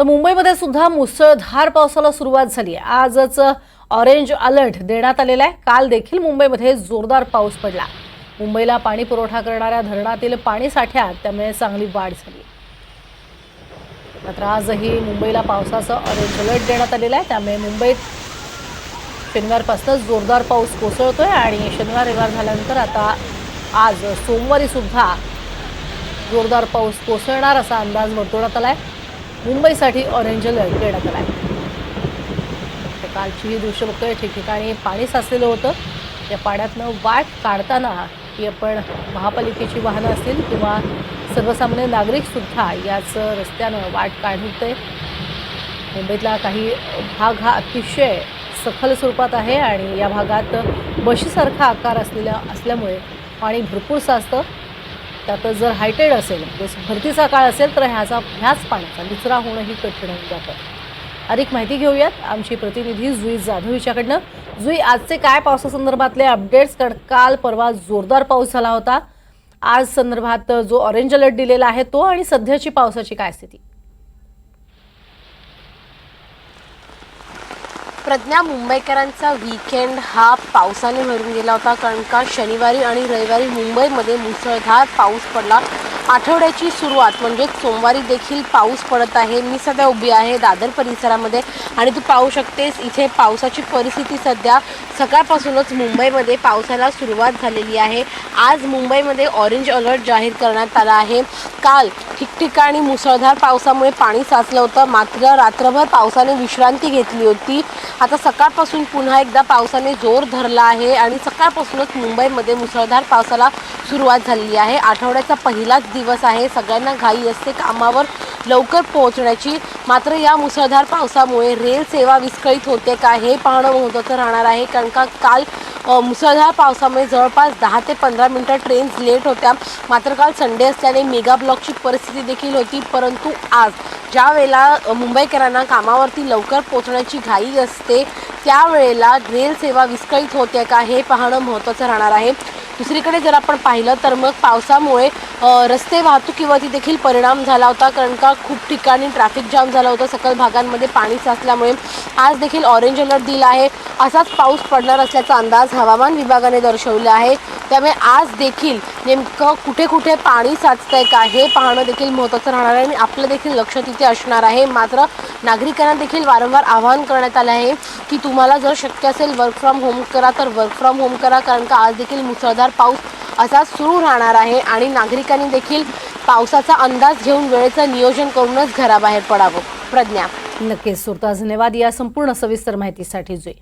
तर मुंबईमध्ये सुद्धा मुसळधार पावसाला सुरुवात झाली आहे. आजच ऑरेंज अलर्ट देण्यात आलेला आहे. काल देखील मुंबईमध्ये जोरदार पाऊस पडला. मुंबईला पाणी पुरवठा करणाऱ्या धरणातील पाणी साठ्यात त्यामुळे चांगली वाढ झाली. मात्र आजही मुंबईला पावसाचं ऑरेंज अलर्ट देण्यात आलेलं आहे. त्यामुळे मुंबईत शनिवारपासूनच जोरदार पाऊस कोसळतोय आणि शनिवार रविवार झाल्यानंतर आता आज सोमवारी सुद्धा जोरदार पाऊस कोसळणार असा अंदाज वर्तवण्यात आहे मुंबईसाठी ऑरेंज अलर्ट देण्यात आला आहे. कालची ही दृश्य बघतोय ठिकठिकाणी पाणी साचलेलं होतं. या पाण्यातनं वाट काढताना ही आपण महापालिकेची वाहनं असतील किंवा सर्वसामान्य नागरिकसुद्धा याच रस्त्यानं वाट काढते मुंबईतला काही भाग हा अतिशय सखल स्वरूपात आहे आणि या भागात बशीसारखा आकार असलेला असल्यामुळे पाणी भरपूर साचतं. त्यातच जर हायटेड असेल जस भरतीचा काळ असेल तर ह्याचा ह्याच पाण्याचा निचरा होणंही कठीण होऊन जातं. अधिक माहिती घेऊयात. आमची प्रतिनिधी जुई जाधव हिच्याकडनं. जुई आजचे काय पावसासंदर्भातले अपडेट्स कारण काल परवा जोरदार पाऊस झाला होता. आज संदर्भात जो ऑरेंज अलर्ट दिलेला आहे तो आणि सध्याची पावसाची काय स्थिती? प्रज्ञा मुंबईकरांचा वीकेंड हा पावसाने भरून गेला होता. कारण का? शनिवारी आणि रविवारी मुंबईमध्ये मुसळधार पाऊस पडला. आठवड्याची सुरुवात म्हणजे सोमवारी देखील पाऊस पडत आहे मी सध्या उभी आहे दादर परिसरामध्ये. आणि तू पाहू शकतेस इथे पावसाची परिस्थिती सध्या सकाळपासूनच मुंबईमध्ये पावसाला सुरुवात झालेली आहे. आज मुंबईमध्ये ऑरेंज अलर्ट जाहीर करण्यात आला आहे. काल ठिकठिकाणी मुसळधार पावसामुळे पाणी साचलं होतं. मात्र रात्रभर पावसाने विश्रांती घेतली होती. आता सकाळपासून पुन्हा एकदा पावसाने जोर धरला आहे आणि सकाळपासूनच मुंबईमध्ये मुसळधार पावसाला सुरुवात झालेली आहे. आठवड्याचा पहिलाच दिवस आहे. सगळ्यांना घाई असते कामावर लवकर पोहोचण्याची. मात्र या मुसळधार पावसामुळे रेल सेवा विस्कळीत होते का हे पाहणं महत्त्वाचं राहणार आहे. कारण का काल मुसळधार पावसामुळे जवळपास दहा ते पंधरा मिनटं ट्रेन्स लेट होत्या. मात्र काल संडे असल्याने मेगा ब्लॉकची परिस्थिती देखील होती. परंतु आज ज्या वेळेला मुंबईकरांना कामावरती लवकर पोहोचण्याची घाई असते त्यावेळेला रेल सेवा विस्कळीत होते का हे पाहणं महत्त्वाचं राहणार आहे. दुसरीकडे जर आपण पाहिलं तर मग पावसामुळे रस्ते वाहतुकीवरती देखील परिणाम झाला होता कारण का खूप ठिकाणी ट्रॅफिक जाम झाला होता सकल भागांमध्ये पाणी साचल्यामुळे. आज देखील ऑरेंज अलर्ट दिला आहे. असाच पाऊस पडणार असल्याचा अंदाज हवामान विभागाने दर्शवला आहे. त्यामुळे आज देखील नेमकं कुठे कुठे पाणी साचतंय का हे पाहणं देखील महत्त्वाचं राहणार आहे आणि आपलं देखील लक्ष तिथे असणार आहे. मात्र नागरिकांना देखील वारंवार आवाहन करण्यात आलं आहे की तुम्हाला जर शक्य असेल वर्क फ्रॉम होम करा तर वर्क फ्रॉम होम करा कारण का आज देखील मुसळधार पाऊस असा सुरू राहणार आहे आणि नागरिकांनी देखील पावसाचा अंदाज घेऊन वेळेचं नियोजन करूनच घराबाहेर पडावं. प्रज्ञा. नक्कीच सुरता धन्यवाद. या संपूर्ण सविस्तर माहितीसाठी जुई.